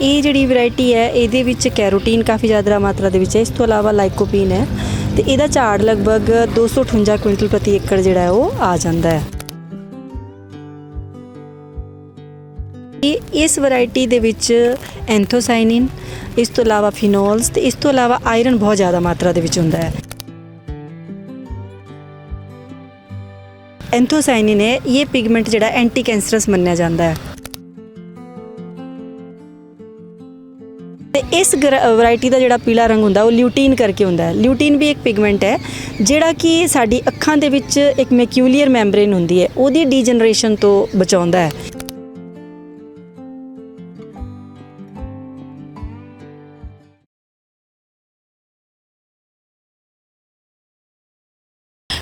ਇਹ ਜਿਹੜੀ ਵੈਰਾਈਟੀ ਹੈ, ਇਹਦੇ ਵਿੱਚ ਕੈਰੋਟੀਨ ਕਾਫੀ ਜ਼ਿਆਦਾ ਮਾਤਰਾ ਦੇ ਵਿੱਚ ਹੈ। ਇਸ ਤੋਂ ਇਲਾਵਾ ਲਾਈਕੋਪੀਨ ਹੈ। ਤੇ ਇਹਦਾ ਝਾੜ ਲਗਭਗ 258 ਕੁਇੰਟਲ ਪ੍ਰਤੀ ਏਕੜ ਜਿਹੜਾ ਹੈ, ਉਹ ਆ ਜਾਂਦਾ ਹੈ। ਇਸ ਵੈਰਾਈਟੀ ਦੇ ਵਿੱਚ ਐਂਥੋਸਾਇਨਿਨ ਇਸ ਤੋਂ ਇਲਾਵਾ ਫਿਨੋਲਸ ਤੇ ਇਸ ਤੋਂ ਇਲਾਵਾ ਆਇਰਨ ਬਹੁਤ ਜ਼ਿਆਦਾ ਮਾਤਰਾ ਦੇ ਵਿੱਚ ਹੁੰਦਾ ਹੈ। ਐਂਥੋਸਾਇਨਿਨ ਹੈ, ਇਹ ਪਿਗਮੈਂਟ ਜਿਹੜਾ ਐਂਟੀ ਕੈਂਸਰਸ ਮੰਨਿਆ ਜਾਂਦਾ ਹੈ। ਤੇ ਇਸ ਵੈਰਾਈਟੀ ਦਾ ਜਿਹੜਾ ਪੀਲਾ ਰੰਗ ਹੁੰਦਾ, ਉਹ ਲਿਊਟੀਨ ਕਰਕੇ ਹੁੰਦਾ ਹੈ। ਲਿਊਟੀਨ ਵੀ ਇੱਕ ਪਿਗਮੈਂਟ ਹੈ, ਜਿਹੜਾ ਕਿ ਸਾਡੀ ਅੱਖਾਂ ਦੇ ਵਿੱਚ ਇੱਕ ਮੈਕਿਊਲੀਅਰ ਮੈਂਬਰੇਨ ਹੁੰਦੀ ਹੈ, ਉਹਦੀ ਡੀਜਨਰੇਸ਼ਨ ਤੋਂ ਬਚਾਉਂਦਾ ਹੈ।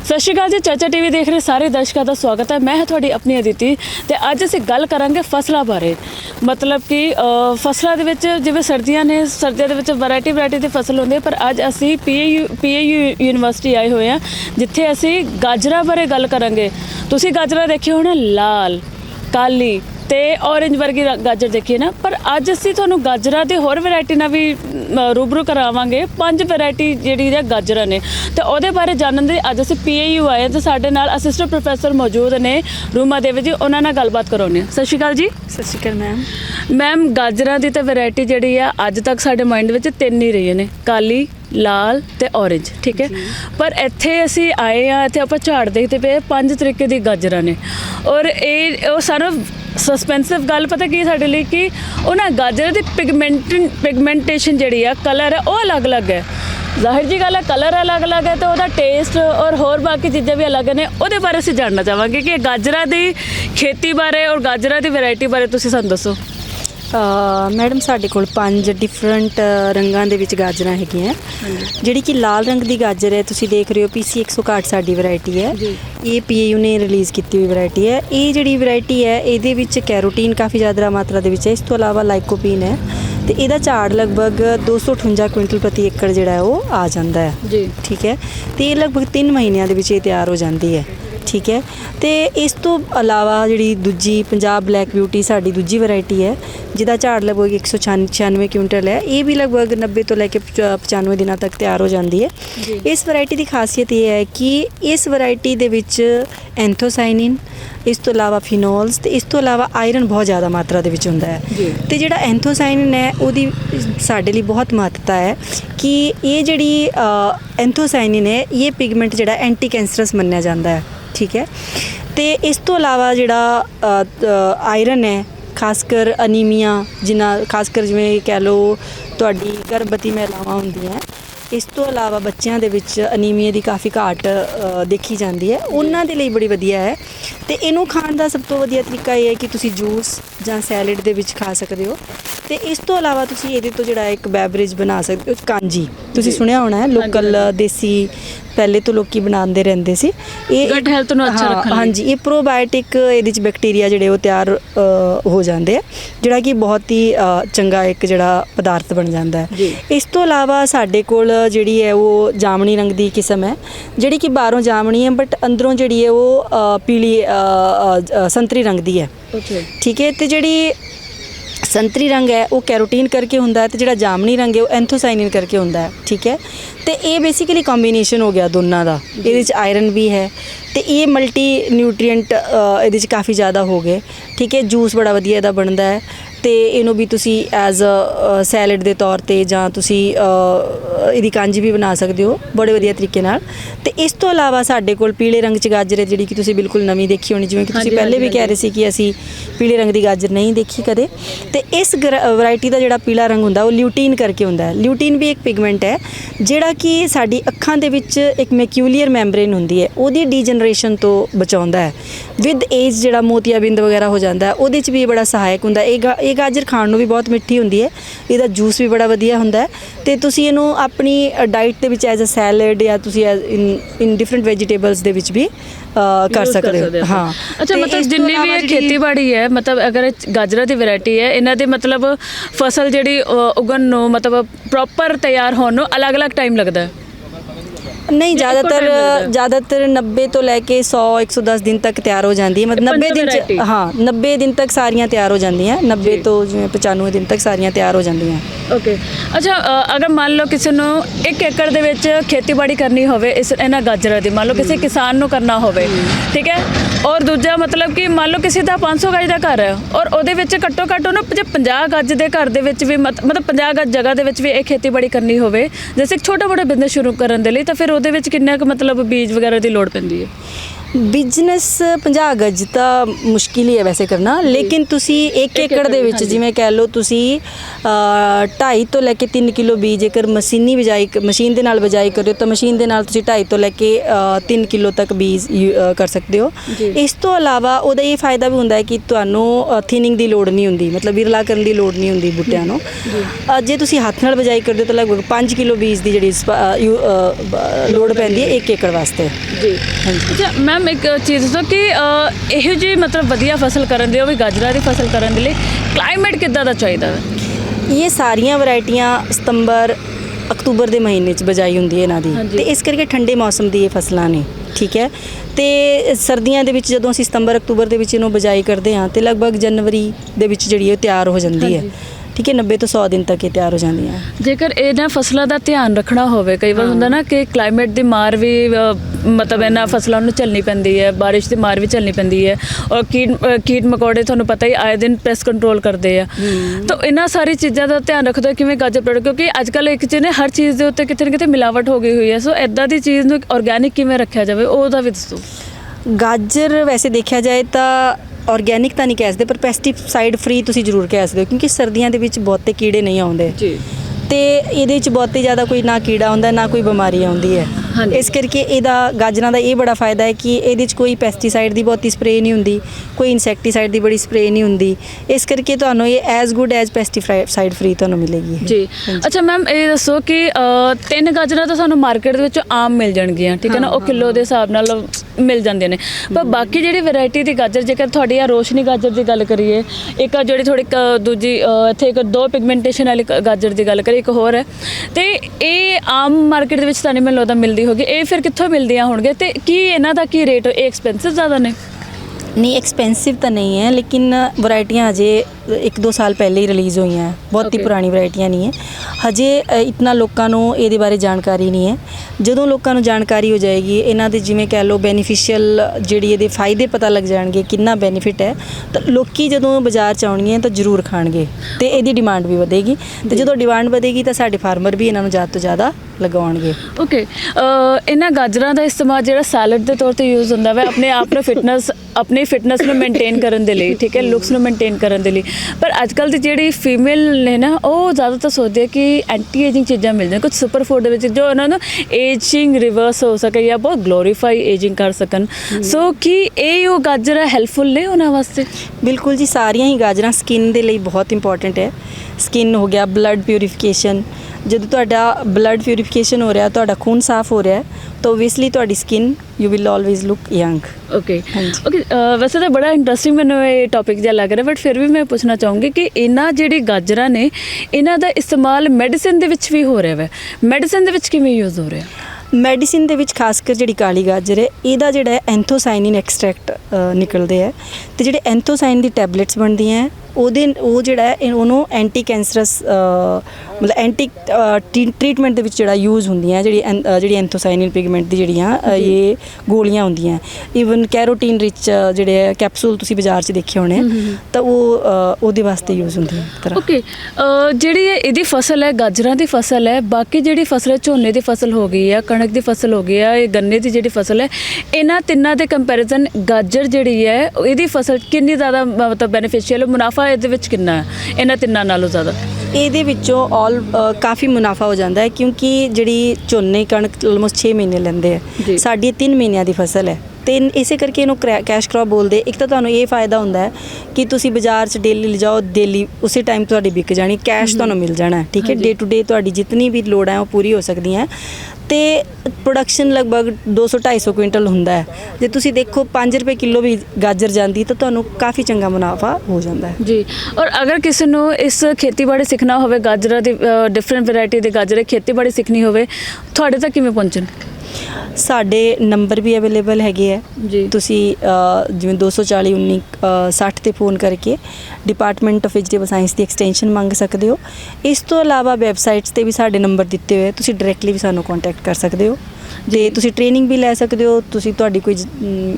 ਸਤਿ ਸ਼੍ਰੀ ਅਕਾਲ ਜੀ ਚਰਚਾ ਟੀਵੀ ਦੇਖ ਰਹੇ ਸਾਰੇ ਦਰਸ਼ਕਾਂ ਦਾ ਸਵਾਗਤ ਹੈ। ਮੈਂ ਹਾਂ ਤੁਹਾਡੀ ਆਪਣੀ ਅਦਿਤੀ ਤੇ ਅੱਜ ਅਸੀਂ ਗੱਲ ਕਰਾਂਗੇ ਫਸਲਾਂ ਬਾਰੇ। ਮਤਲਬ ਕਿ ਫਸਲਾਂ ਦੇ ਵਿੱਚ ਜਿਵੇਂ ਸਰਦੀਆਂ ਨੇ, ਸਰਦੀਆਂ ਦੇ ਵਿੱਚ ਵੈਰਾਈਟੀ ਵੈਰਾਈਟੀ ਦੇ ਫਸਲ ਹੁੰਦੀ ਪਰ ਅੱਜ ਅਸੀਂ ਪੀਏਯੂ ਪੀਏਯੂ ਯੂਨੀਵਰਸਿਟੀ ਆਏ ਹੋਏ ਹਾਂ, ਜਿੱਥੇ ਅਸੀਂ ਗਾਜਰਾਂ ਬਾਰੇ ਗੱਲ ਕਰਾਂਗੇ। ਤੁਸੀਂ ਗਾਜਰਾਂ ਦੇਖੇ ਹੋਣੇ? ਲਾਲ, ਕਾਲੀ ਤੇ ਔਰੇਂਜ ਵਰਗੀ ਗਾਜਰ ਦੇਖੀ ਨਾ ਪਰ ਅੱਜ ਅਸੀਂ ਤੁਹਾਨੂੰ ਗਾਜਰਾਂ ਦੇ ਹੋਰ ਵੈਰਾਈਟੀ ਨਾਲ ਵੀ ਰੂਬਰੂ ਕਰਾਵਾਂਗੇ। ਪੰਜ ਵੈਰਾਈਟੀ ਜਿਹੜੀ ਹੈ ਗਾਜਰਾਂ ਨੇ। ਤੇ ਉਹਦੇ ਬਾਰੇ ਜਾਣਨ ਦੇ ਅੱਜ ਅਸੀਂ ਪੀਏਯੂ ਆਏ ਤੇ ਸਾਡੇ ਨਾਲ ਅਸਿਸਟੈਂਟ ਪ੍ਰੋਫੈਸਰ ਮੌਜੂਦ ਨੇ ਰੂਮਾ ਦੇਵੀ ਜੀ ਉਹਨਾਂ ਨਾਲ ਗੱਲਬਾਤ ਕਰਾਉਣੀ ਹੈ। ਸਤਿ ਸ਼੍ਰੀ ਅਕਾਲ ਜੀ। ਸਤਿ ਸ਼੍ਰੀ ਅਕਾਲ ਮੈਮ ਮੈਮ ਗਾਜਰਾਂ ਦੀ ਤਾਂ ਵੈਰਾਈਟੀ ਜਿਹੜੀ ਆ ਅੱਜ ਤੱਕ ਸਾਡੇ ਮਾਈਂਡ ਵਿੱਚ ਤਿੰਨ ਹੀ ਰਹੀਆਂ ਨੇ। ਕਾਲੀ ਲਾਲ ਤੇ ਔਰੇਂਜ ਠੀਕ ਹੈ? ਪਰ ਇੱਥੇ ਅਸੀਂ ਆਏ ਆ ਇੱਥੇ ਆਪਾਂ ਝਾੜ ਦੇਖਦੇ ਪਏ ਪੰਜ ਤਰੀਕੇ ਦੀ ਗਾਜਰਾਂ ਨੇ। ਔਰ ਇਹ ਉਹ ਸਾਨੂੰ ਸਸਪੈਂਸਿਵ ਗੱਲ, ਪਤਾ ਕੀ ਹੈ ਸਾਡੇ ਲਈ ਕਿ ਉਹਨਾਂ ਗਾਜਰਾਂ ਦੀ ਪਿਗਮੈਂਟ ਪਿਗਮੈਂਟੇਸ਼ਨ ਜਿਹੜੀ ਆ ਕਲਰ ਹੈ ਉਹ ਅਲੱਗ-ਅਲੱਗ ਹੈ। ਜ਼ਾਹਿਰ ਜੀ ਗੱਲ ਹੈ ਕਲਰ ਅਲੱਗ-ਅਲੱਗ ਹੈ ਤੇ ਉਹਦਾ ਟੇਸਟ ਔਰ ਹੋਰ ਬਾਕੀ ਚੀਜ਼ਾਂ ਵੀ ਅਲੱਗ ਨੇ, ਉਹਦੇ ਬਾਰੇ ਅਸੀਂ ਜਾਣਨਾ ਚਾਹਾਂਗੇ ਕਿ ਗਾਜਰਾਂ ਦੀ ਖੇਤੀ ਬਾਰੇ ਔਰ ਗਾਜਰਾਂ ਦੀ ਵੈਰਾਈਟੀ ਬਾਰੇ ਤੁਸੀਂ ਸਾਨੂੰ ਦੱਸੋ। ਮੈਡਮ ਸਾਡੇ ਕੋਲ ਪੰਜ ਡਿਫਰੈਂਟ ਰੰਗਾਂ ਦੇ ਵਿੱਚ ਗਾਜਰਾਂ ਹੈਗੀਆਂ। ਜਿਹੜੀ ਕਿ ਲਾਲ ਰੰਗ ਦੀ ਗਾਜਰ ਹੈ ਤੁਸੀਂ ਦੇਖ ਰਹੇ ਹੋ ਪੀਸੀ 161 ਸਾਡੀ ਵੈਰਾਈਟੀ ਹੈ। ਜੀ। ਇਹ ਪੀਏਯੂ ਨੇ ਰਿਲੀਜ਼ ਕੀਤੀ ਹੋਈ ਵੈਰਾਈਟੀ ਹੈ। ਇਹ ਜਿਹੜੀ ਵੈਰਾਈਟੀ ਹੈ ਇਹਦੇ ਵਿੱਚ ਕੈਰੋਟੀਨ ਕਾਫੀ ਜ਼ਿਆਦਾ ਮਾਤਰਾ ਦੇ ਵਿੱਚ ਹੈ। ਇਸ ਤੋਂ ਇਲਾਵਾ ਲਾਈਕੋਪੀਨ ਹੈ। ਤੇ ਇਹਦਾ ਝਾੜ ਲਗਭਗ 258 ਕੁਇੰਟਲ ਪ੍ਰਤੀ ਏਕੜ ਜਿਹੜਾ ਹੈ ਉਹ ਆ ਜਾਂਦਾ ਹੈ। ਜੀ। ਠੀਕ ਹੈ। ਤੇ ਇਹ ਲਗਭਗ 3 ਮਹੀਨਿਆਂ ਦੇ ਵਿੱਚ ਇਹ ਤਿਆਰ ਹੋ ਜਾਂਦੀ ਹੈ। ਠੀਕ ਹੈ ਤੇ ਇਸ ਤੋਂ ਇਲਾਵਾ ਜਿਹੜੀ ਦੂਜੀ ਪੰਜਾਬ ਬਲੈਕ ਬਿਊਟੀ ਸਾਡੀ ਦੂਜੀ ਵੈਰਾਈਟੀ ਹੈ ਜਿਹਦਾ ਝਾੜ ਲਗਭਗ 196 ਕੁਇੰਟਲ ਹੈ ਇਹ ਵੀ ਲਗਭਗ 90 ਤੋਂ ਲੈ ਕੇ 95 ਦਿਨਾਂ ਤੱਕ ਤਿਆਰ ਹੋ ਜਾਂਦੀ ਹੈ। ਇਸ ਵੈਰਾਈਟੀ ਦੀ ਖਾਸੀਅਤ ਇਹ ਹੈ ਕਿ ਇਸ ਵੈਰਾਈਟੀ ਦੇ ਵਿੱਚ ਐਂਥੋਸਾਇਨਿਨ ਇਸ ਤੋਂ ਇਲਾਵਾ ਫਿਨੋਲਸ ਤੇ ਇਸ ਤੋਂ ਇਲਾਵਾ ਆਇਰਨ ਬਹੁਤ ਜ਼ਿਆਦਾ ਮਾਤਰਾ ਦੇ ਵਿੱਚ ਹੁੰਦਾ ਹੈ। ਤੇ ਜਿਹੜਾ ਐਂਥੋਸਾਇਨਿਨ ਹੈ ਉਹਦੀ ਸਾਡੇ ਲਈ ਬਹੁਤ ਮਹੱਤਤਾ ਹੈ ਕਿ ਇਹ ਜਿਹੜੀ ਐਂਥੋਸਾਇਨਿਨ ਹੈ ਇਹ ਪਿਗਮੈਂਟ ਜਿਹੜਾ ਐਂਟੀ ਕੈਂਸਰਸ ਮੰਨਿਆ ਜਾਂਦਾ ਹੈ ਠੀਕ ਹੈ। ਤੇ ਇਸ ਤੋਂ ਇਲਾਵਾ ਜਿਹੜਾ ਆਇਰਨ ਹੈ ਖਾਸ ਕਰ ਅਨੀਮੀਆ ਜਿਨ੍ਹਾਂ ਖਾਸ ਕਰ ਜਿਵੇਂ ਕਹਿ ਲਓ ਤੁਹਾਡੀ ਗਰਭਵਤੀ ਮਹਿਲਾਵਾਂ ਹੁੰਦੀਆਂ ਇਸ ਤੋਂ ਇਲਾਵਾ ਬੱਚਿਆਂ ਦੇ ਵਿੱਚ ਅਨੀਮੀਆ ਦੀ ਕਾਫੀ ਘਾਟ ਦੇਖੀ ਜਾਂਦੀ ਹੈ। ਉਹਨਾਂ ਦੇ ਲਈ ਬੜੀ ਵਧੀਆ ਹੈ। ਤੇ ਇਹਨੂੰ ਖਾਣ ਦਾ ਸਭ ਤੋਂ ਵਧੀਆ ਤਰੀਕਾ ਇਹ ਹੈ ਕਿ ਤੁਸੀਂ ਜੂਸ ਜਾਂ ਸੈਲਡ ਦੇ ਵਿੱਚ ਖਾ ਸਕਦੇ ਹੋ। ਤੇ ਇਸ ਤੋਂ ਇਲਾਵਾ ਤੁਸੀਂ ਇਹਦੇ ਤੋਂ ਜਿਹੜਾ ਇੱਕ ਬੈਵਰੇਜ ਬਣਾ ਸਕਦੇ ਹੋ ਕਾਂਜੀ। ਤੁਸੀਂ। ਸੁਣਿਆ ਹੋਣਾ ਹੈ ਲੋਕਲ ਦੇਸੀ ਪਹਿਲੇ ਤੋਂ ਲੋਕੀ ਬਣਾਉਂਦੇ ਰਹਿੰਦੇ ਸੀ। ਇਹ Gut health ਨੂੰ ਅੱਛਾ ਰੱਖਣ ਲਈ। ਹਾਂਜੀ ਇਹ ਪ੍ਰੋਬਾਇਓਟਿਕ ਇਹਦੇ ਵਿੱਚ ਬੈਕਟੀਰੀਆ ਜਿਹੜੇ ਉਹ ਤਿਆਰ ਹੋ ਜਾਂਦੇ ਆ। ਜਿਹੜਾ ਕਿ ਬਹੁਤ ਹੀ ਚੰਗਾ ਇੱਕ ਜਿਹੜਾ ਪਦਾਰਥ ਬਣ ਜਾਂਦਾ ਹੈ। ਇਸ ਤੋਂ ਇਲਾਵਾ ਸਾਡੇ ਕੋਲ ਜਿਹੜੀ ਹੈ ਉਹ ਜਾਮਣੀ ਰੰਗ ਦੀ ਕਿਸਮ ਹੈ। ਜਿਹੜੀ ਕਿ ਬਾਹਰੋਂ ਜਾਮਣੀ ਹੈ ਬਟ ਅੰਦਰੋਂ ਜਿਹੜੀ ਹੈ ਉਹ ਪੀਲੀ ਸੰਤਰੀ ਰੰਗ ਦੀ ਹੈ। ਓਕੇ ਠੀਕ ਹੈ ਤੇ ਜਿਹੜੀ ਸੰਤਰੀ ਰੰਗ ਹੈ ਉਹ ਕੈਰੋਟੀਨ ਕਰਕੇ ਹੁੰਦਾ ਹੈ ਤੇ ਜਿਹੜਾ ਜਾਮਣੀ ਰੰਗ ਹੈ ਉਹ ਐਂਥੋਸਾਇਨਿਨ ਕਰਕੇ ਹੁੰਦਾ ਹੈ। ਠੀਕ ਹੈ ਤੇ ਇਹ ਬੇਸਿਕਲੀ ਕੰਬੀਨੇਸ਼ਨ ਹੋ ਗਿਆ ਦੋਨਾਂ ਦਾ। ਇਹਦੇ ਵਿੱਚ ਆਇਰਨ ਵੀ ਹੈ ਤੇ ਇਹ ਮਲਟੀ ਨਿਊਟ੍ਰੀਐਂਟ ਇਹਦੇ ਵਿੱਚ ਕਾਫੀ ਜ਼ਿਆਦਾ ਹੋ ਗਏ। ਠੀਕ ਹੈ ਜੂਸ ਬੜਾ ਵਧੀਆ ਇਹਦਾ ਬਣਦਾ ਹੈ। ਤੇ ਇਹਨੂੰ ਵੀ ਤੁਸੀਂ ਐਜ਼ ਅ ਸੈਲਡ ਦੇ ਤੌਰ ਤੇ ਜਾਂ ਤੁਸੀਂ ਇਹਦੀ ਕਾਂਜੀ ਵੀ ਬਣਾ ਸਕਦੇ ਹੋ ਬੜੇ ਵਧੀਆ ਤਰੀਕੇ ਨਾਲ। ਤੇ ਇਸ ਤੋਂ ਇਲਾਵਾ ਸਾਡੇ ਕੋਲ ਪੀਲੇ ਰੰਗ ਚ ਗਾਜਰ ਹੈ ਜਿਹੜੀ ਕਿ ਤੁਸੀਂ ਬਿਲਕੁਲ ਨਵੀਂ ਦੇਖੀ ਹੋਣੀ ਜਿਵੇਂ ਕਿ ਤੁਸੀਂ ਪਹਿਲੇ ਵੀ ਕਹਿ ਰਹੇ ਸੀ ਕਿ ਅਸੀਂ ਪੀਲੇ ਰੰਗ ਦੀ ਗਾਜਰ ਨਹੀਂ ਦੇਖੀ ਕਦੇ। ਤੇ ਇਸ ਵੈਰਾਈਟੀ ਦਾ ਜਿਹੜਾ ਪੀਲਾ ਰੰਗ ਹੁੰਦਾ ਉਹ ਲਿਊਟੀਨ ਕਰਕੇ ਹੁੰਦਾ ਹੈ। ਲਿਊਟੀਨ ਵੀ ਇੱਕ ਪਿਗਮੈਂਟ ਹੈ ਜਿਹੜਾ ਕਿ ਸਾਡੀ ਅੱਖਾਂ ਦੇ ਵਿੱਚ ਇੱਕ ਮੈਕਿਊਲੀਅਰ ਮੈਂਬਰੇਨ ਹੁੰਦੀ ਹੈ। ਉਹਦੀ ਡੀਜਨਰੇਸ਼ਨ ਤੋਂ ਬਚਾਉਂਦਾ ਹੈ। ਵਿਦ ਏਜ ਜਿਹੜਾ ਮੋਤੀਆਬਿੰਦ ਵਗੈਰਾ ਹੋ ਜਾਂਦਾ ਹੈ ਉਹਦੇ 'ਚ ਵੀ ਬੜਾ ਸਹਾਇਕ ਹੁੰਦਾ। ਇਹ ਇਹ ਗਾਜਰ ਖਾਣ ਨੂੰ ਵੀ ਬਹੁਤ ਮਿੱਠੀ ਹੁੰਦੀ ਹੈ ਇਹਦਾ ਜੂਸ ਵੀ ਬੜਾ ਵਧੀਆ ਹੁੰਦਾ ਹੈ। ਤੇ ਤੁਸੀਂ ਇਹਨੂੰ ਆਪਣੀ ਡਾਈਟ ਦੇ ਵਿੱਚ ਐਜ਼ ਅ ਸੈਲਡ ਜਾਂ ਤੁਸੀਂ ਇਨ ਇਨ ਡਿਫਰੈਂਟ ਵੈਜੀਟੇਬਲਸ ਦੇ ਵਿੱਚ ਵੀ ਕਰ ਸਕਦੇ ਹੋ। ਹਾਂ। ਅੱਛਾ ਮਤਲਬ ਜਿੰਨੀ ਵੀ ਇਹ ਖੇਤੀਬਾੜੀ ਹੈ ਮਤਲਬ ਅਗਰ ਗਾਜਰਾਂ ਦੀ ਵੈਰਾਈਟੀ ਹੈ ਇਹਨਾਂ ਦੇ ਮਤਲਬ ਫਸਲ ਜਿਹੜੀ ਉਗਣ ਨੂੰ ਮਤਲਬ ਪ੍ਰੋਪਰ ਤਿਆਰ ਹੋਣ ਨੂੰ ਅਲੱਗ-ਅਲੱਗ ਟਾਈਮ ਲੱਗਦਾ ਹੈ। ਨਹੀਂ ਜ਼ਿਆਦਾਤਰ? ਜ਼ਿਆਦਾਤਰ 90 ਤੋਂ ਲੈ ਕੇ 100 110 ਦਿਨ ਤੱਕ ਤਿਆਰ ਹੋ ਜਾਂਦੀ ਹੈ। ਮਤਲਬ 90 ਦਿਨ? ਚ ਹਾਂ 90 ਦਿਨ ਤੱਕ ਸਾਰੀਆਂ ਤਿਆਰ ਹੋ ਜਾਂਦੀਆਂ। 90 ਤੋਂ ਜਿਵੇਂ 95 ਦਿਨ ਤੱਕ ਸਾਰੀਆਂ ਤਿਆਰ ਹੋ ਜਾਂਦੀਆਂ। ਓਕੇ। ਅੱਛਾ ਅਗਰ ਮੰਨ ਲਓ ਕਿਸੇ ਨੂੰ 1 ਏਕੜ ਦੇ ਵਿੱਚ ਖੇਤੀਬਾੜੀ ਕਰਨੀ ਹੋਵੇ ਇਸ ਇਹਨਾਂ ਗਾਜਰਾਂ ਦੀ ਮੰਨ ਲਓ ਕਿਸੇ ਕਿਸਾਨ ਨੂੰ ਕਰਨਾ ਹੋਵੇ ਠੀਕ ਹੈ? ਔਰ ਦੂਜਾ ਮਤਲਬ ਕਿ ਮੰਨ ਲਓ ਕਿਸੇ ਦਾ 500 ਗਜ ਦਾ ਘਰ ਹੈ ਔਰ ਉਹਦੇ ਵਿੱਚ ਘੱਟੋ ਘੱਟ ਉਹਨੂੰ ਜੇ 50 ਗਜ ਦੇ ਘਰ ਦੇ ਵਿੱਚ ਵੀ ਮਤ- ਮਤਲਬ 50 ਗਜ ਜਗ੍ਹਾ ਦੇ ਵਿੱਚ ਵੀ ਇਹ ਖੇਤੀਬਾੜੀ ਕਰਨੀ ਹੋਵੇ, ਜੈਸੇ ਇੱਕ ਛੋਟਾ ਮੋਟਾ ਬਿਜ਼ਨਸ ਸ਼ੁਰੂ ਕਰਨ ਦੇ ਲਈ ਤਾਂ ਫਿਰ ਉਹਦੇ ਵਿੱਚ ਕਿੰਨਾ ਕੁ ਮਤਲਬ ਬੀਜ ਵਗੈਰਾ ਦੀ ਲੋੜ ਪੈਂਦੀ ਹੈ? ਬਿਜ਼ਨਸ 50 ਗਜ ਤਾਂ ਮੁਸ਼ਕਿਲ ਹੀ ਹੈ ਵੈਸੇ ਕਰਨਾ। ਲੇਕਿਨ ਤੁਸੀਂ 1 ਏਕੜ ਦੇ ਵਿੱਚ ਜਿਵੇਂ ਕਹਿ ਲਓ ਤੁਸੀਂ 2.5 ਤੋਂ ਲੈ ਕੇ 3 ਕਿਲੋ ਬੀਜ ਜੇਕਰ ਮਸ਼ੀਨੀ ਬਿਜਾਈ ਮਸ਼ੀਨ ਦੇ ਨਾਲ ਬਿਜਾਈ ਕਰਿਓ ਤਾਂ ਮਸ਼ੀਨ ਦੇ ਨਾਲ ਤੁਸੀਂ 2.5 ਤੋਂ ਲੈ ਕੇ 3 ਕਿਲੋ ਤੱਕ ਬੀਜ ਕਰ ਸਕਦੇ ਹੋ। ਇਸ ਤੋਂ ਇਲਾਵਾ ਉਹਦਾ ਇਹ ਫਾਇਦਾ ਵੀ ਹੁੰਦਾ ਹੈ ਕਿ ਤੁਹਾਨੂੰ ਥਿਨਿੰਗ ਦੀ ਲੋੜ ਨਹੀਂ ਹੁੰਦੀ ਮਤਲਬ ਵਿਰਲਾ ਕਰਨ ਦੀ ਲੋੜ ਨਹੀਂ ਹੁੰਦੀ ਬੂਟਿਆਂ ਨੂੰ। ਜੇ। ਤੁਸੀਂ ਹੱਥ ਨਾਲ ਬਿਜਾਈ ਕਰਦੇ ਹੋ ਤਾਂ ਲਗਭਗ 5 ਕਿਲੋ ਬੀਜ ਦੀ ਜਿਹੜੀ ਲੋੜ ਪੈਂਦੀ ਹੈ 1 ਏਕੜ ਵਾਸਤੇ। ਜੀ। ਅੱਛਾ ਮੈਮ ਇੱਕ ਚੀਜ਼ ਦੱਸੋ ਕਿ ਅ, ਇਹੋ ਜਿਹੀ ਮਤਲਬ ਵਧੀਆ ਫਸਲ ਕਰਨ ਦੇ ਉਹ ਵੀ ਗਾਜਰਾਂ ਦੀ ਫਸਲ ਕਰਨ ਦੇ ਲਈ ਕਲਾਈਮੇਟ ਕਿੱਦਾਂ ਦਾ ਚਾਹੀਦਾ ਹੈ ਇਹ ਸਾਰੀਆਂ ਵੈਰਾਈਟੀਆਂ ਸਤੰਬਰ ਅਕਤੂਬਰ ਦੇ ਮਹੀਨੇ ਚ ਬਜਾਈ ਹੁੰਦੀ ਹੈ ਇਹਨਾਂ ਦੀ ਹਾਂਜੀ। ਤੇ ਇਸ ਕਰਕੇ ਠੰਡੇ ਮੌਸਮ ਦੀ ਇਹ ਫਸਲਾਂ ਨੇ ਠੀਕ ਹੈ ਤੇ ਸਰਦੀਆਂ ਦੇ ਵਿੱਚ ਜਦੋਂ ਅਸੀਂ ਸਤੰਬਰ ਅਕਤੂਬਰ ਦੇ ਵਿੱਚ ਇਹਨੂੰ ਬਜਾਈ ਕਰਦੇ ਹਾਂ ਤੇ ਲਗਭਗ ਜਨਵਰੀ ਦੇ ਵਿੱਚ ਜਿਹੜੀ ਇਹ ਤਿਆਰ ਹੋ ਜਾਂਦੀ ਹੈ ਹਾਂਜੀ। ਠੀਕ ਹੈ 90 ਤੋਂ 100 ਦਿਨ ਤੱਕ ਇਹ ਤਿਆਰ ਹੋ ਜਾਂਦੀਆਂ। ਜੇਕਰ ਇਹਨਾਂ ਫਸਲਾਂ ਦਾ ਧਿਆਨ ਰੱਖਣਾ ਹੋਵੇ ਕਈ ਵਾਰ ਹੁੰਦਾ ਨਾ ਕਿ ਕਲਾਈਮੇਟ ਦੀ ਮਾਰ ਵੀ ਅ, ਮਤਲਬ ਇਹਨਾਂ ਫਸਲਾਂ ਨੂੰ ਝੱਲਣੀ ਪੈਂਦੀ ਹੈ ਬਾਰਿਸ਼ ਦੀ ਮਾਰ ਵੀ ਝੱਲਣੀ ਪੈਂਦੀ ਹੈ ਔਰ ਕੀਟ ਅ, ਕੀਟ ਮਕੌੜੇ ਤੁਹਾਨੂੰ ਪਤਾ ਹੀ ਆਏ ਦਿਨ ਪੈਸ ਕੰਟਰੋਲ ਕਰਦੇ ਆ। ਤਾਂ ਇਹਨਾਂ ਸਾਰੀ ਚੀਜ਼ਾਂ ਦਾ ਧਿਆਨ ਰੱਖਦੇ ਹੋਏ ਕਿਵੇਂ ਗਾਜਰ ਪ੍ਰੋਡਕਟ ਕਿਉਂਕਿ ਅੱਜ ਕੱਲ ਇੱਕ ਚੀਜ਼ ਨੇ ਹਰ ਚੀਜ਼ ਦੇ ਉੱਤੇ ਕਿਤੇ ਨਾ ਕਿਤੇ ਮਿਲਾਵਟ ਹੋ ਗਈ ਹੋਈ ਹੈ। ਸੋ ਐਦਾਂ ਦੀ ਚੀਜ਼ ਨੂੰ ਆਰਗੈਨਿਕ ਕਿਵੇਂ ਰੱਖਿਆ ਜਾਵੇ ਉਹਦਾ ਵੀ ਦੱਸੋ। ਗਾਜਰ ਵੈਸੇ ਦੇਖਿਆ ਜਾਏ ਤਾਂ ਆਰਗੇਨਿਕ ਤਾਂ ਨਹੀਂ ਕਹਿ ਸਕਦੇ ਪਰ ਪੈਸਟੀਸਾਈਡ ਫ੍ਰੀ ਤੁਸੀਂ ਜ਼ਰੂਰ ਕਹਿ ਸਕਦੇ ਹੋ ਕਿਉਂਕਿ ਸਰਦੀਆਂ ਦੇ ਵਿੱਚ ਬਹੁਤੇ ਕੀੜੇ ਨਹੀਂ ਆਉਂਦੇ ਜੀ ਤੇ ਇਹਦੇ ਵਿੱਚ ਬਹੁਤੀ ਜ਼ਿਆਦਾ ਕੋਈ ਨਾ ਕੀੜਾ ਆਉਂਦਾ ਨਾ ਕੋਈ ਬਿਮਾਰੀ ਆਉਂਦੀ ਹੈ। ਇਸ ਕਰਕੇ ਇਹਦਾ ਗਾਜਰਾਂ ਦਾ ਇਹ ਬੜਾ ਫਾਇਦਾ ਹੈ ਕਿ ਇਹਦੇ ਵਿੱਚ ਕੋਈ ਪੈਸਟੀਸਾਈਡ ਦੀ ਬਹੁਤੀ ਸਪਰੇਅ ਨਹੀਂ ਹੁੰਦੀ ਕੋਈ ਇਨਸੈਕਟੀਸਾਈਡ ਦੀ ਬੜੀ ਸਪਰੇਅ ਨਹੀਂ ਹੁੰਦੀ। ਇਸ ਕਰਕੇ ਤੁਹਾਨੂੰ ਇਹ as good as pesticide free ਤੁਹਾਨੂੰ ਮਿਲੇਗੀ। ਜੀ। ਅੱਛਾ ਮੈਮ ਇਹ ਦੱਸੋ ਕਿ ਤਿੰਨ ਗਾਜਰਾਂ ਤਾਂ ਸਾਨੂੰ ਮਾਰਕੀਟ ਦੇ ਵਿੱਚ ਆਮ ਮਿਲ ਜਾਣਗੀਆਂ ਠੀਕ ਹੈ ਨਾ? ਉਹ ਕਿਲੋ ਦੇ ਹਿਸਾਬ ਨਾਲ ਮਿਲ ਜਾਂਦੇ ਨੇ। ਪਰ ਬਾਕੀ ਜਿਹੜੀ ਵੈਰਾਈਟੀ ਦੀ ਗਾਜਰ ਜੇਕਰ ਤੁਹਾਡੀ ਆ ਰੋਸ਼ਨੀ ਗਾਜਰ ਦੀ ਗੱਲ ਕਰੀਏ ਇੱਕ ਆ ਜਿਹੜੀ ਥੋੜੀ ਦੂਜੀ ਇੱਥੇ ਇੱਕ ਦੋ ਪਿਗਮੈਂਟੇਸ਼ਨ ਵਾਲੀ ਗਾਜਰ ਦੀ ਗੱਲ ਕਰੀਏ ਇੱਕ ਹੋਰ ਹੈ। ਤੇ ਇਹ ਆਮ ਮਾਰਕੀਟ ਦੇ ਵਿੱਚ ਤਾਂ ਨਹੀਂ ਮੈਨੂੰ ਲੱਗਦਾ ਮਿਲਦੀ ਹੋਗੀ ਇਹ ਫਿਰ ਕਿੱਥੋਂ ਮਿਲਦੀਆਂ ਹੋਣਗੇ ਤੇ ਕੀ ਇਹਨਾਂ ਦਾ ਕੀ ਰੇਟ ਇਹ ਐਕਸਪੈਂਸਿਵ ਜ਼ਿਆਦਾ ਨੇ? ਨਹੀਂ ਐਕਸਪੈਂਸਿਵ ਤਾਂ ਨਹੀਂ ਹੈ ਲੇਕਿਨ ਵੈਰਾਈਟੀਆਂ ਅਜੇ ਇੱਕ ਦੋ ਸਾਲ ਪਹਿਲੇ ਹੀ ਰਿਲੀਜ਼ ਹੋਈਆਂ ਹੈ ਬਹੁਤੀ Okay. ਪੁਰਾਣੀ ਵੈਰਾਈਟੀਆਂ ਨਹੀਂ ਹੈ। ਹਜੇ ਇਤਨਾ ਲੋਕਾਂ ਨੂੰ ਇਹਦੇ ਬਾਰੇ ਜਾਣਕਾਰੀ ਨਹੀਂ ਹੈ। ਜਦੋਂ ਲੋਕਾਂ ਨੂੰ ਜਾਣਕਾਰੀ ਹੋ ਜਾਏਗੀ ਇਹਨਾਂ ਦੇ ਜਿਵੇਂ ਕਹਿ ਲਓ ਬੈਨੀਫੀਸ਼ੀਅਲ ਜਿਹੜੀ ਇਹਦੇ ਫਾਇਦੇ ਪਤਾ ਲੱਗ ਜਾਣਗੇ ਕਿੰਨਾ ਬੈਨੀਫਿਟ ਹੈ ਤਾਂ ਲੋਕੀ ਜਦੋਂ ਬਾਜ਼ਾਰ ਚ ਆਉਣਗੇ ਤਾਂ ਜ਼ਰੂਰ ਖਾਣਗੇ ਤੇ ਇਹਦੀ ਡਿਮਾਂਡ ਵੀ ਵਧੇਗੀ। ਤੇ ਜਦੋਂ ਡਿਮਾਂਡ ਵਧੇਗੀ ਤਾਂ ਸਾਡੇ ਫਾਰਮਰ ਵੀ ਇਹਨਾਂ ਨੂੰ ਜ਼ਿਆਦਾ ਤੋਂ ਜ਼ਿਆਦਾ ਲਗਾਉਣਗੇ। ਓਕੇ ਇਹਨਾਂ ਗਾਜਰਾਂ ਦਾ ਇਸਤੇਮਾਲ ਜਿਹੜਾ ਸੈਲਡ ਦੇ ਤੌਰ ਤੇ ਯੂਜ਼ ਹੁੰਦਾ ਵਾ ਆਪਣੇ ਆਪ ਨੂੰ ਫਿਟਨੈਸ ਆਪਣੀ ਫਿਟਨੈਸ ਨੂੰ ਮੇਨਟੇਨ ਕਰਨ ਦੇ ਲਈ ਠੀਕ ਹੈ ਲੁਕਸ ਨੂੰ ਮੇਨਟੇਨ ਕਰਨ ਦੇ ਲਈ। ਪਰ ਅੱਜ ਕੱਲ ਦੀ ਜਿਹੜੀ ਫੀਮੇਲ ਨੇ ਨਾ ਉਹ ਜ਼ਿਆਦਾਤਰ ਸੋਚਦੇ ਆ ਕਿ ਐਂਟੀ ਏਜਿੰਗ ਚੀਜ਼ਾਂ ਮਿਲ ਜਾਣ ਕੁਝ ਸੁਪਰ ਫੂਡ ਦੇ ਵਿੱਚ ਜੋ ਉਹਨਾਂ ਨੂੰ ਏਜਿੰਗ ਰਿਵਰਸ ਹੋ ਸਕੇ ਜਾਂ ਬਹੁਤ ਗਲੋਰੀਫਾਈ ਏਜਿੰਗ ਕਰ ਸਕਣ। ਸੋ ਕੀ ਇਹ ਉਹ ਗਾਜਰ ਹੈਲਪਫੁਲ ਨੇ ਉਹਨਾਂ ਵਾਸਤੇ? ਬਿਲਕੁਲ ਜੀ ਸਾਰੀਆਂ ਹੀ ਗਾਜਰਾਂ ਸਕਿਨ ਦੇ ਲਈ ਬਹੁਤ ਇੰਪੋਰਟੈਂਟ ਹੈ। ਸਕਿਨ ਹੋ ਗਿਆ ਬਲੱਡ ਪਿਊਰੀਫਿਕੇਸ਼ਨ ਜਦੋਂ ਤੁਹਾਡਾ ਬਲੱਡ ਪਿਊਰੀਫਿਕੇਸ਼ਨ ਹੋ ਰਿਹਾ ਤੁਹਾਡਾ ਖੂਨ ਸਾਫ਼ ਹੋ ਰਿਹਾ ਤਾਂ ਓਬਵੀਅਸਲੀ ਤੁਹਾਡੀ skin you will always look young okay. Okay ਵੈਸੇ ਤਾਂ ਬੜਾ ਇੰਟਰਸਟਿੰਗ ਮੈਨੂੰ ਇਹ ਟੌਪਿਕ ਜਿਹਾ ਲੱਗ ਰਿਹਾ ਬਟ ਫਿਰ ਵੀ ਮੈਂ ਪੁੱਛਣਾ ਚਾਹੂੰਗੀ ਕਿ ਇਹਨਾਂ ਜਿਹੜੀ ਗਾਜਰਾਂ ਨੇ ਇਹਨਾਂ ਦਾ ਇਸਤੇਮਾਲ ਮੈਡੀਸਿਨ ਦੇ ਵਿੱਚ ਵੀ ਹੋ ਰਿਹਾ ਹੈ ਮੈਡੀਸਿਨ ਦੇ ਵਿੱਚ ਕਿਵੇਂ ਯੂਜ਼ ਹੋ ਰਿਹਾ? ਮੈਡੀਸਿਨ ਦੇ ਵਿੱਚ ਖਾਸ ਕਰ ਜਿਹੜੀ ਕਾਲੀ ਗਾਜਰ ਹੈ ਇਹਦਾ ਜਿਹੜਾ ਐਂਥੋਸਾਇਨਿਨ ਐਕਸਟ੍ਰੈਕਟ ਨਿਕਲਦੇ ਹੈ ਤੇ ਜਿਹੜੇ ਐਂਥੋਸਾਇਨ ਦੀ ਟੈਬਲੇਟਸ ਬਣਦੀਆਂ ਹੈ ਉਹਦੇ ਉਹ ਜਿਹੜਾ ਹੈ ਉਹਨੂੰ ਐਂਟੀ ਕੈਂਸਰਸ ਮਤਲਬ ਐਂਟੀ ਟ੍ਰੀਟਮੈਂਟ ਦੇ ਵਿੱਚ ਜਿਹੜਾ ਯੂਜ਼ ਹੁੰਦੀਆਂ ਜਿਹੜੀ ਜਿਹੜੀ ਐਂਥੋਸਾਇਨਿਨ ਪਿਗਮੈਂਟ ਦੀ ਜਿਹੜੀਆਂ ਇਹ ਗੋਲੀਆਂ ਹੁੰਦੀਆਂ। ਈਵਨ ਕੈਰੋਟਿਨ ਰਿਚ ਜਿਹੜੇ ਹੈ ਕੈਪਸੂਲ ਤੁਸੀਂ ਬਾਜ਼ਾਰ 'ਚ ਦੇਖੇ ਹੋਣੇ ਤਾਂ ਉਹ ਉਹਦੇ ਵਾਸਤੇ ਯੂਜ਼ ਹੁੰਦੇ ਤਰ੍ਹਾਂ। ਓਕੇ ਜਿਹੜੀ ਇਹ ਇਹਦੀ ਫਸਲ ਹੈ ਗਾਜਰਾਂ ਦੀ ਫਸਲ ਹੈ ਬਾਕੀ ਜਿਹੜੀ ਫਸਲ ਹੈ ਝੋਨੇ ਦੀ ਫਸਲ ਹੋ ਗਈ ਹੈ ਕਣਕ ਦੀ ਫਸਲ ਹੋ ਗਈ ਹੈ ਇਹ ਗੰਨੇ ਦੀ ਜਿਹੜੀ ਫਸਲ ਹੈ ਇਹਨਾਂ ਤਿੰਨਾਂ ਦੇ ਕੰਪੈਰੀਜ਼ਨ ਗਾਜਰ ਜਿਹੜੀ ਹੈ ਇਹਦੀ ਫਸਲ ਕਿੰਨੀ ਜ਼ਿਆਦਾ ਮਤਲਬ ਬੈਨੀਫੀਸ਼ੀਅਲ ਮੁਨਾਫਾ ਇਹਦੇ ਵਿੱਚ ਕਿੰਨਾ ਹੈ? ਇਹਨਾਂ ਤਿੰਨਾਂ ਨਾਲੋਂ ਜ਼ਿਆਦਾ? ਇਹਦੇ ਵਿੱਚੋਂ ਆਲ ਕਾਫੀ ਮੁਨਾਫਾ ਹੋ ਜਾਂਦਾ ਹੈ ਕਿਉਂਕਿ ਜਿਹੜੀ ਝੋਨੇ ਕਣਕ ਆਲਮੋਸਟ 6 ਮਹੀਨੇ ਲੈਂਦੇ। ਆ ਸਾਡੀ 3 ਮਹੀਨਿਆਂ ਦੀ ਫਸਲ ਹੈ। ਤੇ ਇਸੇ ਕਰਕੇ ਇਹਨੂੰ ਕੈਸ਼ ਕ੍ਰੌਪ ਬੋਲਦੇ। ਇੱਕ ਤਾਂ ਤੁਹਾਨੂੰ ਇਹ ਫਾਇਦਾ ਹੁੰਦਾ ਹੈ ਕਿ ਤੁਸੀਂ ਬਾਜ਼ਾਰ 'ਚ ਡੇਲੀ ਲਿਜਾਓ ਡੇਲੀ ਉਸੇ ਟਾਈਮ ਤੁਹਾਡੀ ਵਿਕ ਜਾਣੀ ਕੈਸ਼ ਤੁਹਾਨੂੰ ਮਿਲ ਜਾਣਾ ਹੈ, ਠੀਕ ਹੈ। ਡੇ ਟੂ ਡੇ ਤੁਹਾਡੀ ਜਿੰਨੀ ਵੀ ਲੋੜਾਂ ਹੈ ਉਹ ਪੂਰੀ ਹੋ ਸਕਦੀਆਂ ਤੇ ਪ੍ਰੋਡਕਸ਼ਨ ਲਗਭਗ 200 250 ਕੁਇੰਟਲ ਹੁੰਦਾ ਹੈ। ਜੇ ਤੁਸੀਂ ਦੇਖੋ 5 ਰੁਪਏ ਕਿਲੋ ਵੀ ਗਾਜਰ ਜਾਂਦੀ, ਤਾਂ ਤੁਹਾਨੂੰ ਕਾਫੀ ਚੰਗਾ ਮੁਨਾਫਾ ਹੋ ਜਾਂਦਾ ਹੈ। ਜੀ, ਔਰ ਅਗਰ ਕਿਸੇ ਨੂੰ ਇਸ ਖੇਤੀਬਾੜੀ ਸਿੱਖਣਾ ਹੋਵੇ, ਗਾਜਰਾਂ ਦੀ ਡਿਫਰੈਂਟ ਵੈਰਾਈਟੀ ਦੇ ਗਾਜਰ ਖੇਤੀਬਾੜੀ ਸਿੱਖਣੀ ਹੋਵੇ, ਤੁਹਾਡੇ ਤੱਕ ਕਿਵੇਂ ਪਹੁੰਚਣ? ਸਾਡੇ ਨੰਬਰ ਵੀ ਅਵੇਲੇਬਲ ਹੈਗੇ ਹੈ ਜੀ। ਤੁਸੀਂ ਅ, ਜਿਵੇਂ 240 19 ਅ, 60 ਤੇ ਫੋਨ ਕਰਕੇ ਡਿਪਾਰਟਮੈਂਟ ਆਫ ਵੈਜੀਟੇਬਲ ਸਾਇੰਸ ਦੀ ਐਕਸਟੈਂਸ਼ਨ ਮੰਗ ਸਕਦੇ ਹੋ। ਇਸ ਤੋਂ ਇਲਾਵਾ ਵੈਬਸਾਈਟਸ ਤੇ ਵੀ ਸਾਡੇ ਨੰਬਰ ਦਿੱਤੇ ਹੋਏ ਆ, ਤੁਸੀਂ ਡਾਇਰੈਕਟਲੀ ਵੀ ਸਾਨੂੰ ਕੰਟੈਕਟ ਕਰ ਸਕਦੇ ਹੋ। ਜੇ ਤੁਸੀਂ ਟ੍ਰੇਨਿੰਗ ਵੀ ਲੈ ਸਕਦੇ ਹੋ ਤੁਸੀਂ ਤੁਹਾਡੀ ਕੋਈ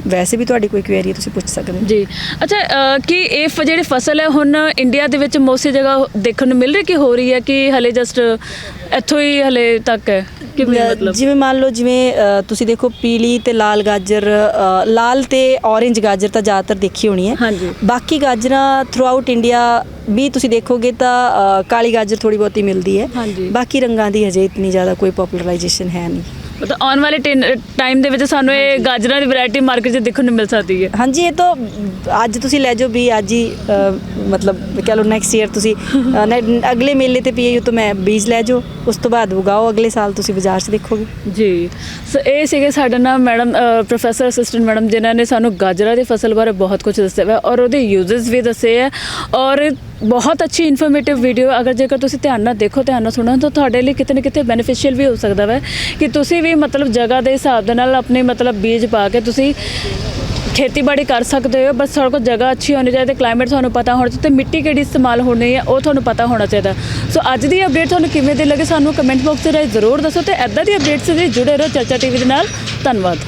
ਵੈਸੇ ਵੀ ਤੁਹਾਡੀ ਕੋਈ ਕੁਐਰੀ ਤੁਸੀਂ ਪੁੱਛ ਸਕਦੇ ਹੋ। ਜੀ। ਅੱਛਾ ਕੀ ਇਹ ਜਿਹੜੀ ਫਸਲ ਹੈ ਹੁਣ ਇੰਡੀਆ ਦੇ ਵਿੱਚ ਮੋਸੀ ਜਗ੍ਹਾ ਦੇਖਣ ਨੂੰ ਮਿਲ ਰਹੀ ਕਿ ਹੋ ਰਹੀ ਹੈ ਕਿ ਹਲੇ ਜਸਟ ਇੱਥੋਂ ਹੀ ਹਲੇ ਤੱਕ ਹੈ? ਜਿਵੇਂ ਮੰਨ ਲਓ ਜਿਵੇਂ ਤੁਸੀਂ ਦੇਖੋ ਪੀਲੀ ਤੇ ਲਾਲ ਗਾਜਰ ਲਾਲ ਤੇ ਔਰੇਂਜ ਗਾਜਰ ਤਾਂ ਜ਼ਿਆਦਾਤਰ ਦੇਖੀ ਹੋਣੀ ਹੈ। ਹਾਂਜੀ। ਬਾਕੀ ਗਾਜਰਾਂ ਥਰੂ ਆਊਟ ਇੰਡੀਆ ਵੀ ਤੁਸੀਂ ਦੇਖੋਗੇ ਤਾਂ ਕਾਲੀ ਗਾਜਰ ਥੋੜੀ ਬਹੁਤੀ ਮਿਲਦੀ ਹੈ। ਬਾਕੀ ਰੰਗਾਂ ਦੀ ਹਜੇ ਇਤਨੀ ਜ਼ਿਆਦਾ ਕੋਈ ਪਪੂਲਰਾਈਜੇਸ਼ਨ ਹੈ ਨਹੀਂ। ਮਤਲਬ ਆਉਣ ਵਾਲੇ ਟਾਈਮ ਦੇ ਵਿੱਚ ਸਾਨੂੰ ਇਹ ਗਾਜਰਾਂ ਦੀ ਵੈਰਾਈਟੀ ਮਾਰਕੀਟ 'ਚ ਦੇਖਣ ਨੂੰ ਮਿਲ ਸਕਦੀ ਹੈ। ਹਾਂਜੀ ਇਹ ਤਾਂ ਅੱਜ ਤੁਸੀਂ ਲੈ ਜਾਓ ਵੀ ਅੱਜ ਹੀ ਮਤਲਬ ਕਹ ਲਓ ਨੈਕਸਟ ਈਅਰ ਤੁਸੀਂ ਅਗਲੇ ਮੇਲੇ ਤੇ ਪੀਏਯੂ ਤੋਂ ਮੈਂ ਬੀਜ ਲੈ ਜਾਓ ਉਸ ਤੋਂ ਬਾਅਦ ਉਗਾਓ ਅਗਲੇ ਸਾਲ ਤੁਸੀਂ ਬਾਜ਼ਾਰ 'ਚ ਦੇਖੋਗੇ। ਜੀ। ਸੋ ਇਹ ਸੀਗੇ ਸਾਡੇ ਨਾਲ ਮੈਡਮ ਪ੍ਰੋਫੈਸਰ ਅਸਿਸਟੈਂਟ ਮੈਡਮ ਜਿਨ੍ਹਾਂ ਨੇ ਸਾਨੂੰ ਗਾਜਰਾਂ ਦੀ ਫਸਲ ਬਾਰੇ ਬਹੁਤ ਕੁਝ ਦੱਸਿਆ ਹੈ ਔਰ ਉਹਦੇ ਯੂਜ਼ਸ ਵੀ ਦੱਸੇ ਹੈ ਔਰ ਬਹੁਤ ਅੱਛੀ ਇਨਫੋਰਮੇਟਿਵ ਵੀਡੀਓ ਅਗਰ ਜੇਕਰ ਤੁਸੀਂ ਧਿਆਨ ਨਾਲ ਦੇਖੋ ਧਿਆਨ ਨਾਲ ਸੁਣੋ ਤਾਂ ਤੁਹਾਡੇ ਲਈ ਕਿਤੇ ਨਾ ਕਿਤੇ ਬੈਨੀਫੀਸ਼ੀਅਲ ਵੀ ਹੋ ਸਕਦਾ ਹੈ ਕਿ ਤੁਸੀਂ ਵੀ ਮਤਲਬ ਜਗ੍ਹਾ ਦੇ ਹਿਸਾਬ ਦੇ ਨਾਲ ਆਪਣੇ ਮਤਲਬ ਬੀਜ ਪਾ ਕੇ ਤੁਸੀਂ ਖੇਤੀਬਾੜੀ ਕਰ ਸਕਦੇ ਹੋ, ਬਸ ਤੁਹਾਡੇ ਕੋਲ ਜਗ੍ਹਾ ਅੱਛੀ ਹੋਣੀ ਚਾਹੀਦੀ ਕਲਾਈਮੇਟ ਤੁਹਾਨੂੰ ਪਤਾ ਹੋਣਾ ਚਾਹੀਦਾ ਤੇ ਮਿੱਟੀ ਕਿਹੜੀ ਇਸਤੇਮਾਲ ਹੋਣੀ ਹੈ, ਉਹ ਤੁਹਾਨੂੰ ਪਤਾ ਹੋਣਾ ਚਾਹੀਦਾ। ਸੋ ਅੱਜ ਦੀ ਅਪਡੇਟ ਤੁਹਾਨੂੰ ਕਿਵੇਂ ਦੀ ਲੱਗੇ ਸਾਨੂੰ ਕਮੈਂਟ ਬਾਕਸ ਦੇ ਰਾਹੀਂ ਜ਼ਰੂਰ ਦੱਸੋ ਤੇ ਐਦਾਂ ਦੀ ਅਪਡੇਟਸ ਲਈ ਜੁੜੇ ਰਹੋ ਚਰਚਾ ਟੀਵੀ ਦੇ ਨਾਲ। ਧੰਨਵਾਦ।